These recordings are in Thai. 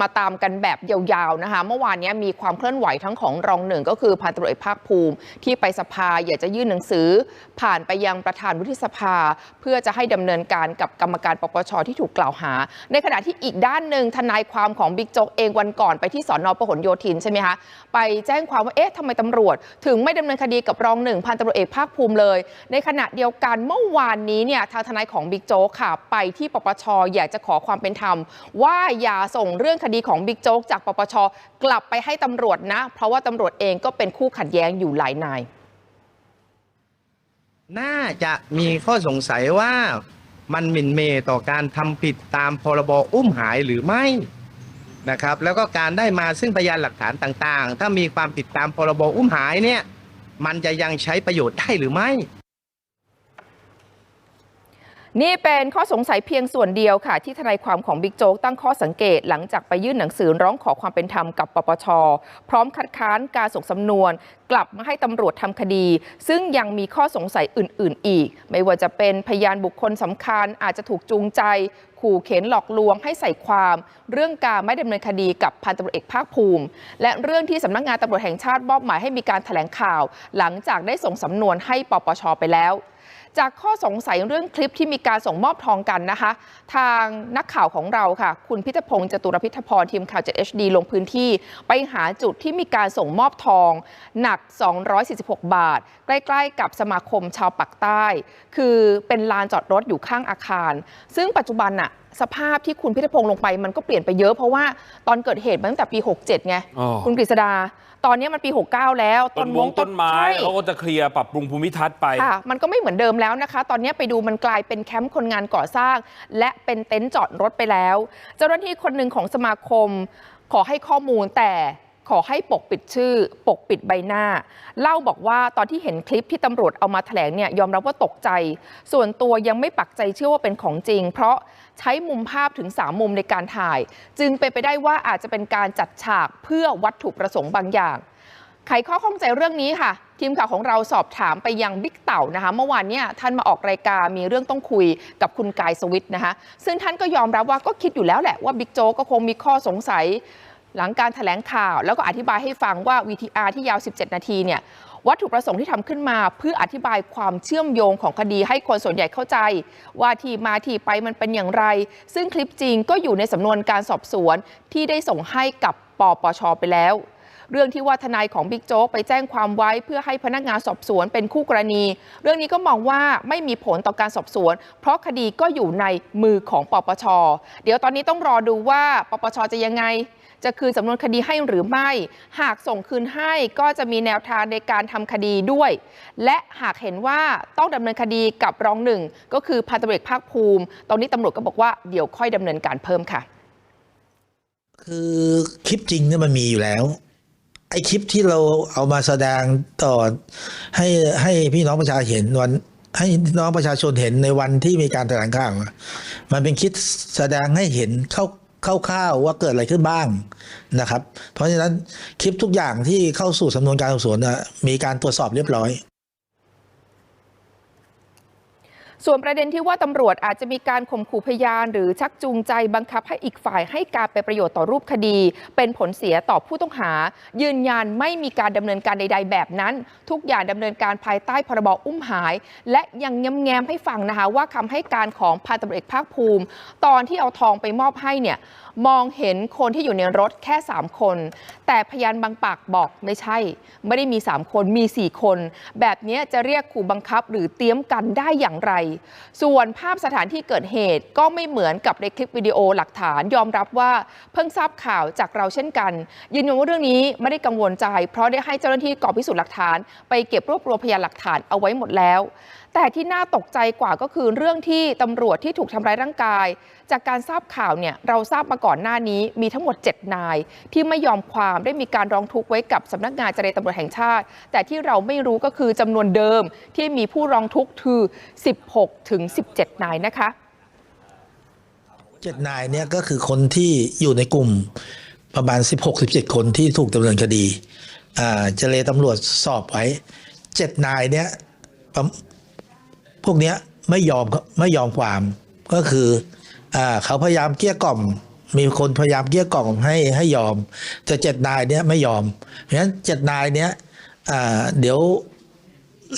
มาตามกันแบบยาวๆนะคะเมื่อวานนี้มีความเคลื่อนไหวทั้งของรองหนึ่งก็คือพันตำรวจเอกภาคภูมิ ที่ไปสภาอยากจะยื่นหนังสือ ผ่านไปยังประธานวุฒิสภา เพื่อจะให้ดำเนินการกับกรรมการปปชที่ถูกกล่าวหา ในขณะที่อีกด้านหนึ่งทนายความของบิ๊กโจ๊กเองวันก่อนไปที่สอนอพหลโยธินใช่ไหมคะไปแจ้งความว่าเอ๊ะทำไมตำรวจ ถึงไม่ดำเนินคดีกับรองหนึ่งพันตำรวจเอกภาคภูมิเลย ในขณะเดียวกันเมื่อวานนี้เนี่ยทางทนายของบิ๊กโจ๊กค่ะไปที่ปปชอยากจะขอความเป็นธรรมว่าอย่าส่งเรื่องคดีของบิ๊กโจ๊กจากปปชกลับไปให้ตำรวจนะ เพราะว่าตำรวจเองก็เป็นคู่ขัดแย้งอยู่หลายนาย น่าจะมีข้อสงสัยว่ามันหมิ่นเมย์ต่อการทำผิดตามพรบอุ้มหายหรือไม่นะครับแล้วก็การได้มาซึ่งพยานหลักฐานต่างๆ ถ้ามีความผิดตามพรบอุ้มหายเนี่ยมันจะยังใช้ประโยชน์ได้หรือไม่ นี่เป็นข้อสงสัยเพียงส่วนเดียวค่ะ ที่ทนายความของบิ๊กโจ๊กตั้งข้อสังเกตหลังจากไปยื่นหนังสือร้องขอความเป็นธรรมกับปปช พร้อมคัดค้านการส่งสำนวน กลับมาให้ตำรวจทำคดี ซึ่งยังมีข้อสงสัยอื่น ๆ อีก ไม่ว่าจะเป็นพยานบุคคลสำคัญอาจจะถูกจูงใจ ขู่เข็นหลอกลวงให้ใส่ความ เรื่องการไม่ดำเนินคดีกับพันตำรวจเอกภาคภูมิ และเรื่องที่สำนักงานตำรวจแห่งชาติมอบหมายให้มีการแถลงข่าว หลังจากได้ส่งสำนวนให้ปปชไปแล้ว จากข้อสงสัยเรื่องคลิปที่มีการส่งมอบทองกันนะคะ ทางนักข่าวของเราค่ะ คุณพิทพงศ์จตุรพิทพรทีมข่าว 7HD ลงพื้นที่ ไปหาจุดที่มีการส่งมอบทอง หนัก 246 บาท ใกล้ ๆ กับสมาคมชาวปักใต้ คือเป็นลานจอดรถอยู่ข้างอาคาร ซึ่งปัจจุบันน่ะสภาพที่คุณพิทพงศ์ลงไปมันก็เปลี่ยนไปเยอะเพราะว่าตอนเกิดเหตุมันตั้งแต่ปี 67 ไงอ๋อคุณกฤษดา ตอนนี้มันปี 69 แล้วต้นมงต้นไม้ใช่เขาก็จะเคลียร์ปรับปรุงภูมิทัศน์ไปค่ะมันก็ไม่เหมือนเดิมแล้วนะคะ ตอนนี้ไปดูมันกลายเป็นแคมป์คนงานก่อสร้าง และเป็นเต็นท์จอดรถไปแล้ว เจ้าหน้าที่คนหนึ่งของสมาคมขอให้ข้อมูลแต่ ขอให้ปกปิดชื่อ ปกปิดใบหน้า เล่าบอกว่าตอนที่เห็นคลิปที่ตำรวจเอามาแถลงเนี่ยยอมรับว่าตกใจ ส่วนตัวยังไม่ปักใจเชื่อว่าเป็นของจริง เพราะใช้มุมภาพถึง 3 มุมในการถ่าย จึงเป็นไปได้ว่าอาจจะเป็นการจัดฉากเพื่อวัตถุประสงค์บางอย่างไขข้อข้องใจเรื่องนี้ค่ะ ทีมข่าวของเราสอบถามไปยังบิ๊กเต่านะคะ เมื่อวานเนี่ยท่านมาออกรายการมีเรื่องต้องคุยกับคุณกายสวิทนะคะ ซึ่งท่านก็ยอมรับว่าก็คิดอยู่แล้วแหละว่าบิ๊กโจ๊กก็คงมีข้อสงสัย หลังการถแถลงข่าว แล้วก็อธิบายให้ฟังว่า VTR ที่ยาว 17 นาทีเนี่ยวัตถุประสงค์ที่ทำขึ้นมาเพื่ออธิบายความเชื่อมโยงของคดีให้คนส่วนใหญ่เข้าใจ ว่าที่มาที่ไปมันเป็นอย่างไร ซึ่งคลิปจริงก็อยู่ในสำนวนการสอบสวนที่ได้ส่งให้กับปปชไปแล้ว เรื่องที่ว่าทนายของบิ๊กโจ๊กไปแจ้งความไว้เพื่อให้พนักงานสอบสวนเป็นคู่กรณี เรื่องนี้ก็มองว่าไม่มีผลต่อการสอบสวน เพราะคดีก็อยู่ในมือของปปช เดี๋ยวตอนนี้ต้องรอดูว่าปปชจะยังไงจะคืนสำนวนคดีให้หรือไม่ หากส่งคืนให้ก็จะมีแนวทางในการทำคดีด้วย และหากเห็นว่าต้องดำเนินคดีกับรองหนึ่ง ก็คือพันตำรวจเอกภาคภูมิ ตอนนี้ตำรวจก็บอกว่าเดี๋ยวค่อยดำเนินการเพิ่มค่ะ คือคลิปจริงเนี่ยมันมีอยู่แล้ว ไอคลิปที่เราเอามาแสดงต่อให้ให้พี่น้องประชาชนเห็นวัน ให้น้องประชาชนเห็นในวันที่มีการแถลงข่าวมันเป็นคลิปแสดงให้เห็นเข้าคร่าวๆว่าเกิดอะไรขึ้นบ้างนะครับ เพราะฉะนั้นคลิปทุกอย่างที่เข้าสู่สำนวนการสอบสวนนะมีการตรวจสอบเรียบร้อย ส่วนประเด็นที่ว่าตำรวจอาจจะมีการข่มขู่พยาน หรือชักจูงใจบังคับให้อีกฝ่ายให้การเป็นประโยชน์ต่อรูปคดี เป็นผลเสียต่อผู้ต้องหา ยืนยันไม่มีการดำเนินการใด ๆ แบบนั้น ทุกอย่างดำเนินการภายใต้พรบอุ้มหาย และยังย้ำแง้มให้ฟังนะคะว่าคำให้การของพันตำรวจเอกภาคภูมิ ตอนที่เอาทองไปมอบให้เนี่ย มองเห็นคนที่อยู่ในรถแค่ 3 คน แต่พยานบางปากบอกไม่ใช่ ไม่ได้มี 3 คนมี 4 คน แบบนี้จะเรียกขู่บังคับหรือเตรียมกันได้อย่างไร ส่วนภาพสถานที่เกิดเหตุก็ไม่เหมือนกับในคลิปวิดีโอหลักฐานยอมรับว่าเพิ่งทราบข่าวจากเราเช่นกัน ยืนยันว่าเรื่องนี้ไม่ได้กังวลใจ เพราะได้ให้เจ้าหน้าที่กองพิสูจน์หลักฐาน ไปเก็บรวบรวมพยานหลักฐานเอาไว้หมดแล้ว แต่ที่น่าตกใจกว่าก็คือเรื่องที่ตำรวจที่ถูกทำร้ายร่างกาย จากการทราบข่าวเนี่ยเราทราบมาก่อนหน้านี้มีทั้งหมด 7 นาย ที่ไม่ยอมความได้มีการร้องทุกข์ไว้กับสำนักงานเจรตำรวจแห่งชาติ แต่ที่เราไม่รู้ก็คือจำนวนเดิมที่มีผู้ร้องทุกข์คือ 16 ถึง 17 นายนะคะเจ็ดนายเนี่ยก็คือคนที่อยู่ในกลุ่มประมาณ 16-17 คนที่ถูกดำเนินคดี อ่าเจเลตำรวจสอบไว้เจ็ดนายเนี่ย พวกเนี้ยไม่ยอมไม่ยอมความก็คืออ่าเขาพยายามเกลี้ยกล่อม มีคนพยายามเกลี้ยกล่อมให้ให้ยอมแต่เจ็ดนายเนี้ยไม่ยอม เพราะฉะนั้นเจ็ดนายเนี้ยอ่าเดี๋ยว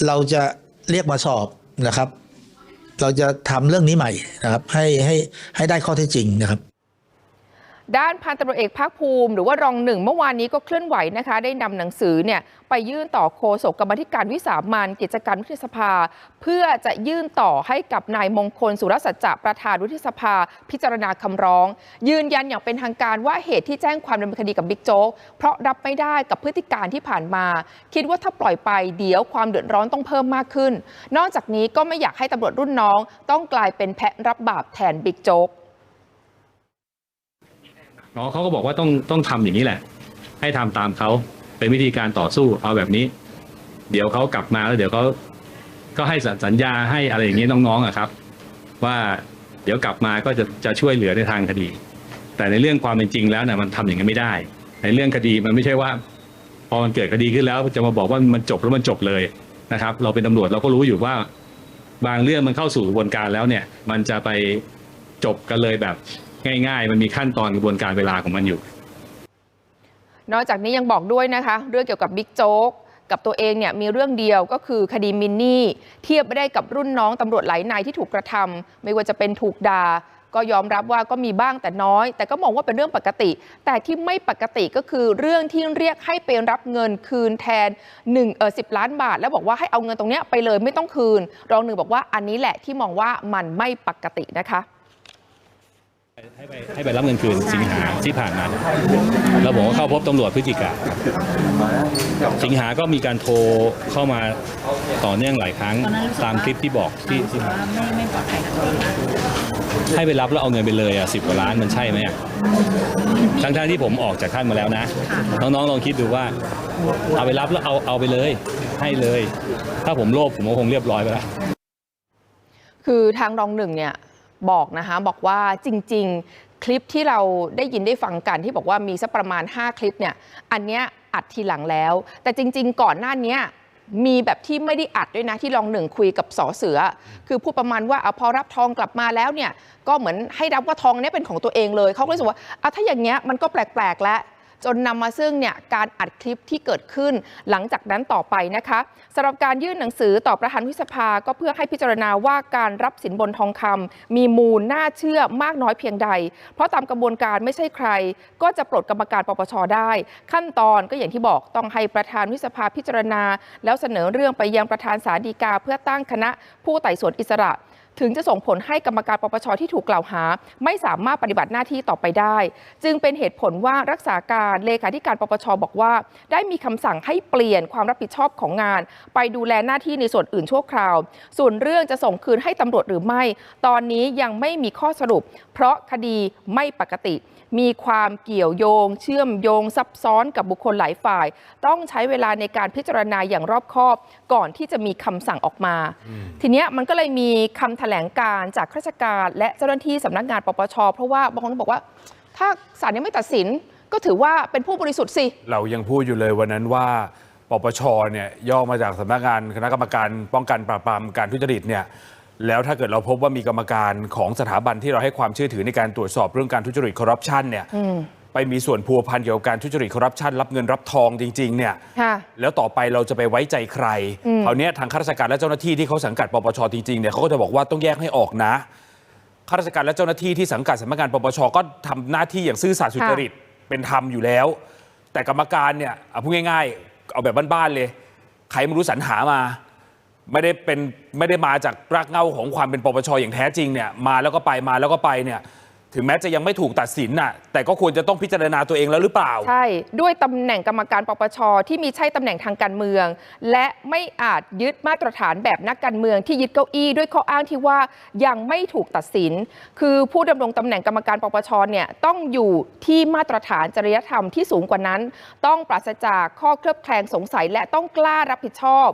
เราจะเรียกมาสอบนะครับ เราจะทำเรื่องนี้ใหม่นะครับ ให้ให้ให้ได้ข้อเท็จจริงนะครับ ด้านพันตำรวจเอกภาคภูมิ หรือว่ารองหนึ่งเมื่อวานนี้ก็เคลื่อนไหวนะคะ ได้นำหนังสือเนี่ยไปยื่นต่อโฆษกกรรมธิการวิสามันกิจการวุฒิสภา เพื่อจะยื่นต่อให้กับนายมงคลสุรสัจจะประธานวุฒิสภา พิจารณาคำร้อง ยืนยันอย่างเป็นทางการว่าเหตุที่แจ้งความดำเนินคดีกับบิ๊กโจ๊กเพราะรับไม่ได้กับพฤติการที่ผ่านมา คิดว่าถ้าปล่อยไปเดี๋ยวความเดือดร้อนต้องเพิ่มมากขึ้น นอกจากนี้ก็ไม่อยากให้ตำรวจรุ่นน้อง ต้องกลายเป็นแพะรับบาปแทนบิ๊กโจ๊ก น้อเขาก็บอกว่าต้องต้องทำอย่างนี้แหละ ให้ทำตามเขาเป็นวิธีการต่อสู้เอาแบบนี้ เดี๋ยวเขากลับมาแล้ว เดี๋ยวเขาก็ให้สัญสญญาให้อะไรอย่างนี้น้องๆอะครับ ว่าเดี๋ยวกลับมาก็จะจะช่วยเหลือในทางคดี แต่ในเรื่องความเป็นจริงแล้วเนี่ยมันทำอย่างนั้ไม่ได้ ในเรื่องคดีมันไม่ใช่ว่า พอมันเกิดคดีขึ้นแล้วจะมาบอกว่ามันจบแล้วมันจบเลยนะครับ เราเป็นตำรวจเราก็รู้อยู่ว่า บางเรื่องมันเข้าสู่กระบวนการแล้วเนี่ย มันจะไปจบกันเลยแบบ ง่าย ๆ มันมีขั้นตอนกระบวนการเวลาของมันอยู่ นอกจากนี้ยังบอกด้วยนะคะ เรื่องเกี่ยวกับบิ๊กโจ๊กกับตัวเองเนี่ยมีเรื่องเดียวก็คือคดีมินนี่ เทียบไม่ได้กับรุ่นน้องตำรวจหลายนายที่ถูกกระทำไม่ว่าจะเป็นถูกด่าก็ยอมรับว่าก็มีบ้างแต่น้อย แต่ก็มองว่าเป็นเรื่องปกติ แต่ที่ไม่ปกติก็คือเรื่องที่เรียกให้ไปรับเงินคืนแทน1เออสิล้านบาท แล้วบอกว่าให้เอาเงินตรงนี้ไปเลยไม่ต้องคืน รองหนึ่งบอกว่าอันนี้แหละที่มองว่ามันไม่ปกตินะคะ ให้ไปให้ไปรับเงินคืนสิงหาที่ผ่านมาเราบอกว่าเข้าพบตำรวจพฤศจิกาสิงหาก็มีการโทรเข้ามาต่อเนื่องหลายครั้งตามคลิปที่บอกที่ที่ว่าไม่ไม่ปลอดภัยให้ไปรับแล้วเอาเงินไปเลยอะสิบกว่าล้านมันใช่ไหมอะทั้งท่ที่ผมออกจากท่านมาแล้วนะ น้องๆลองคิดดูว่า เอาไปรับแล้วเอาเอาไปเลย ให้เลย ถ้าผมโลภผมก็คงเรียบร้อยไปแล้วคือทางรองหนึ่งเนี่ย บอกนะคะบอกว่าจริง ๆ คลิปที่เราได้ยินได้ฟังกันที่บอกว่ามีสักประมาณ 5 คลิปเนี่ยอันเนี้ยอัดทีหลังแล้ว แต่จริง ๆ ก่อนหน้านี้มีแบบที่ไม่ได้อัดด้วยนะที่รองหนึ่งคุยกับสอเสือ คือพูดประมาณว่าเอาพอรับทองกลับมาแล้วเนี่ยก็เหมือนให้รับว่าทองเนี้ยเป็นของตัวเองเลยเขาก็เลยรู้สึกว่าเอาถ้าอย่างเงี้ยมันก็แปลกๆแล้ว จนนำมาซึ่งเนี่ยการอัดคลิปที่เกิดขึ้นหลังจากนั้นต่อไปนะคะสำหรับการยื่นหนังสือต่อประธานวิสภาก็เพื่อให้พิจารณาว่าการรับสินบนทองคำมีมูลน่าเชื่อมากน้อยเพียงใด เพราะตามกระบวนการไม่ใช่ใคร ก็จะปลดกรรมการปปชได้ ขั้นตอนก็อย่างที่บอกต้องให้ประธานวิสภาพิจารณา แล้วเสนอเรื่องไปยังประธานศาลฎีกาเพื่อตั้งคณะผู้ไต่สวนอิสระ ถึงจะส่งผลให้กรรมการปปชที่ถูกกล่าวหา ไม่สามารถปฏิบัติหน้าที่ต่อไปได้ จึงเป็นเหตุผลว่ารักษาการเลขาธิการปปชบอกว่า ได้มีคำสั่งให้เปลี่ยนความรับผิดชอบของงาน ไปดูแลหน้าที่ในส่วนอื่นชั่วคราว ส่วนเรื่องจะส่งคืนให้ตำรวจหรือไม่ ตอนนี้ยังไม่มีข้อสรุป เพราะคดีไม่ปกติ มีความเกี่ยวโยง เชื่อมโยงซับซ้อนกับบุคคลหลายฝ่าย ต้องใช้เวลาในการพิจารณาอย่างรอบคอบ ก่อนที่จะมีคำสั่งออกมา ทีเนี้ยมันก็เลยมีคำแถลงการจากข้าราชการ และเจ้าหน้าที่สำนักงานปปชเพราะว่าบางคนก็บอกว่า ถ้าศาลยังไม่ตัดสินก็ถือว่าเป็นผู้บริสุทธิ์สิ เรายังพูดอยู่เลยวันนั้นว่าปปชเนี่ยย่อมาจากสำนักงานคณะกรรมการป้องกันปราบปรามการทุจริตเนี่ย แล้วถ้าเกิดเราพบว่ามีกรรมการของสถาบันที่เราให้ความเชื่อถือในการตรวจสอบเรื่องการทุจริตคอร์รัปชันเนี่ยไปมีส่วนพัวพันเกี่ยวกับการทุจริตคอร์รัปชันรับเงินรับทองจริง ๆ เนี่ยค่ะแล้วต่อไปเราจะไปไว้ใจใครอืมคราวเนี้ยทางข้าราชการและเจ้าหน้าที่ที่เขาสังกัดปปชจริง ๆ เนี่ยเขาก็จะบอกว่าต้องแยกให้ออกนะข้าราชการและเจ้าหน้าที่ที่สังกัดสำนักงานปปชก็ทำหน้าที่อย่างซื่อสัตย์สุจริตเป็นธรรมอยู่แล้ว แต่กรรมการเนี่ยเอาพูดง่าย ๆ เอาแบบบ้านๆเลยใครไม่รู้สรรหามา ไม่ได้เป็นไม่ได้มาจากรากเหง้าของความเป็นปปชอย่างแท้จริงเนี่ยมาแล้วก็ไปมาแล้วก็ไปเนี่ยถึงแม้จะยังไม่ถูกตัดสินน่ะแต่ก็ควรจะต้องพิจารณาตัวเองแล้วหรือเปล่า ใช่ ด้วยตำแหน่งกรรมการปปชที่มีใช่ตำแหน่งทางการเมือง และไม่อาจยึดมาตรฐานแบบนักการเมืองที่ยึดเก้าอี้ด้วยข้ออ้างที่ว่ายังไม่ถูกตัดสิน คือผู้ดำรงตำแหน่งกรรมการปปชเนี่ยต้องอยู่ที่มาตรฐานจริยธรรมที่สูงกว่านั้น ต้องปราศจากข้อเคลือบแคลงสงสัยและต้องกล้ารับผิดชอบ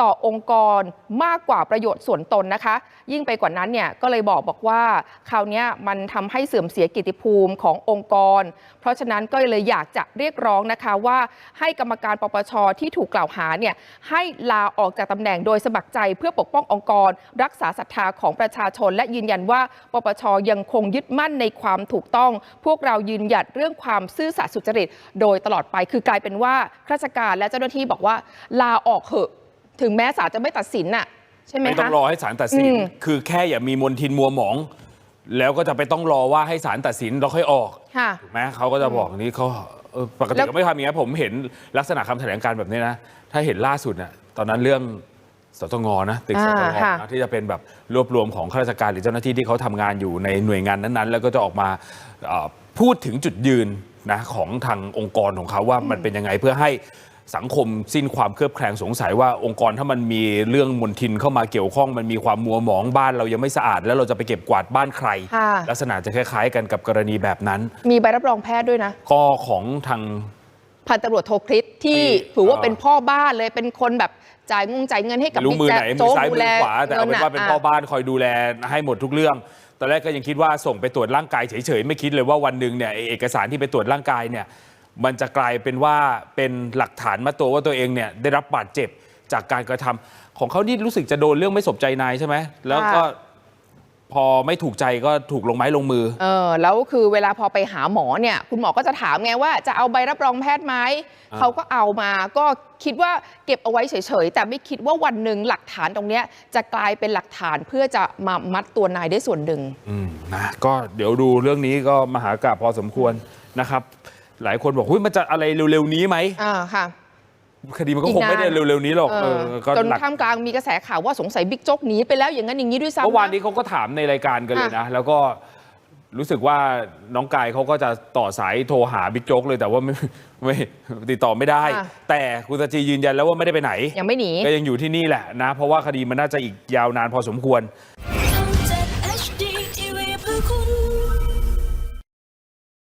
ต่อองค์กรมากกว่าประโยชน์ส่วนตนนะคะ ยิ่งไปกว่านั้นเนี่ยก็เลยบอกบอกว่าคราวนี้มันทำให้เสื่อมเสียกิติภูมิขององค์กร เพราะฉะนั้นก็เลยอยากจะเรียกร้องนะคะว่าให้กรรมการปปชที่ถูกกล่าวหาเนี่ยให้ลาออกจากตำแหน่งโดยสมัครใจเพื่อปกป้ององค์กร รักษาศรัทธาของประชาชน และยืนยันว่าปปชยังคงยึดมั่นในความถูกต้อง พวกเรายืนหยัดเรื่องความซื่อสัตย์สุจริต โดยตลอดไปคือกลายเป็นว่าข้าราชการและเจ้าหน้าที่บอกว่าลาออกเหอะ ถึงแม้ศาลจะไม่ตัดสินน่ะใช่ไหมไม่ต้อคะงรอให้ศาลตัดสิน อืมคือแค่อย่ามีมนทินมัวหมอง แล้วก็จะไปต้องรอว่าให้ศาลตัดสินแล้วค่อยออกค่ะ ถูกไหมเขาก็จะบอกนี้เขาเออปกติแล้วก็ไม่ทำอย่างนี้ยผมเห็นลักษณะคำแถลงการแบบนี้นะ ถ้าเห็นล่าสุดน่ะตอนนั้นเรื่องสตงนะตึกสตงอ่าค่ะ นะที่จะเป็นแบบรวบรวมของข้าราชการหรือเจ้าหน้าที่ที่เขาทำงานอยู่ในหน่วยงานนั้นๆ แล้วก็จะออกมาเอ่อพูดถึงจุดยืนนะของทางองค์กรของเขาว่ามันเป็นยังไงเพื่อให้ สังคมสิ้นความเคลือบแคลงสงสัยว่าองค์กรถ้ามันมีเรื่องมลทินเข้ามาเกี่ยวข้อง มันมีความมัวหมองบ้านเรายังไม่สะอาด แล้วเราจะไปเก็บกวาดบ้านใครค่ะลักษณะจะคล้ายๆ กันกับกรณีแบบนั้น มีใบรับรองแพทย์ด้วยนะก็ของทางพันตำรวจโทคริสที่ที่ถือว่าเอ่อเป็นพ่อบ้านเลยเป็นคนแบบจ่ายงงจ่ายเงินให้กับรู้บิ๊กมือแจ๊ไหนมืโจ๊อกซ้ายดูมืแลอขวาแต่เอาเป็นว่าเป็นพ่อบ้านคอยดูแลให้หมดทุกเรื่องตอนแรกก็ยังคิดว่าส่งไปตรวจร่างกายเฉยๆไม่คิดเลยว่าวันหนึ่งเนี่ยไอ้เอกสารที่ไปตรวจร่างกายเนี่ย มันจะกลายเป็นว่าเป็นหลักฐานมาตัวว่าตัวเองเนี่ยได้รับบาดเจ็บจากการกระทำของเขานี่รู้สึกจะโดนเรื่องไม่สมใจนายใช่ไหมแล้วก็ค่ะพอไม่ถูกใจก็ถูกลงไม้ลงมือ เออ แล้วคือเวลาพอไปหาหมอเนี่ย คุณหมอก็จะถามไงว่าจะเอาใบรับรองแพทย์ไหมอ่าเขาก็เอามา ก็คิดว่าเก็บเอาไว้เฉยๆ แต่ไม่คิดว่าวันหนึ่งหลักฐานตรงเนี้ยจะกลายเป็นหลักฐานเพื่อจะมามัดตัวนายได้ส่วนหนึ่ง อืมนะ ก็เดี๋ยวดูเรื่องนี้ก็มหากราบพอสมควรนะครับ หลายคนบอกหุ้ยมันจะอะไรเร็วๆนี้ไหมอ่าค่ะคดีมันก็อีกคงไม่ได้นานเร็วๆนี้หรอกเอเอออก็จนหลักท่ามกลางมีกระแสข่าวว่าสงสัยบิ๊กโจ๊กหนีไปแล้วอย่างนั้นอย่างนี้ด้วยซ้ำเมื่อวานนะนี้เขาก็ถามในรายการกันเลยนะ แล้วก็รู้สึกว่าน้องกายเขาก็จะต่อสายโทรหาบิ๊กโจ๊กเลยแต่ว่าไม่ไม่ติดต่อไม่ได้ค่ะแต่คุณตาจียืนยันแล้วว่าไม่ได้ไปไหน ยังไม่หนีก็ยังอยู่ที่นี่แหละนะ เพราะว่าคดีมันน่าจะอีกยาวนานพอสมควร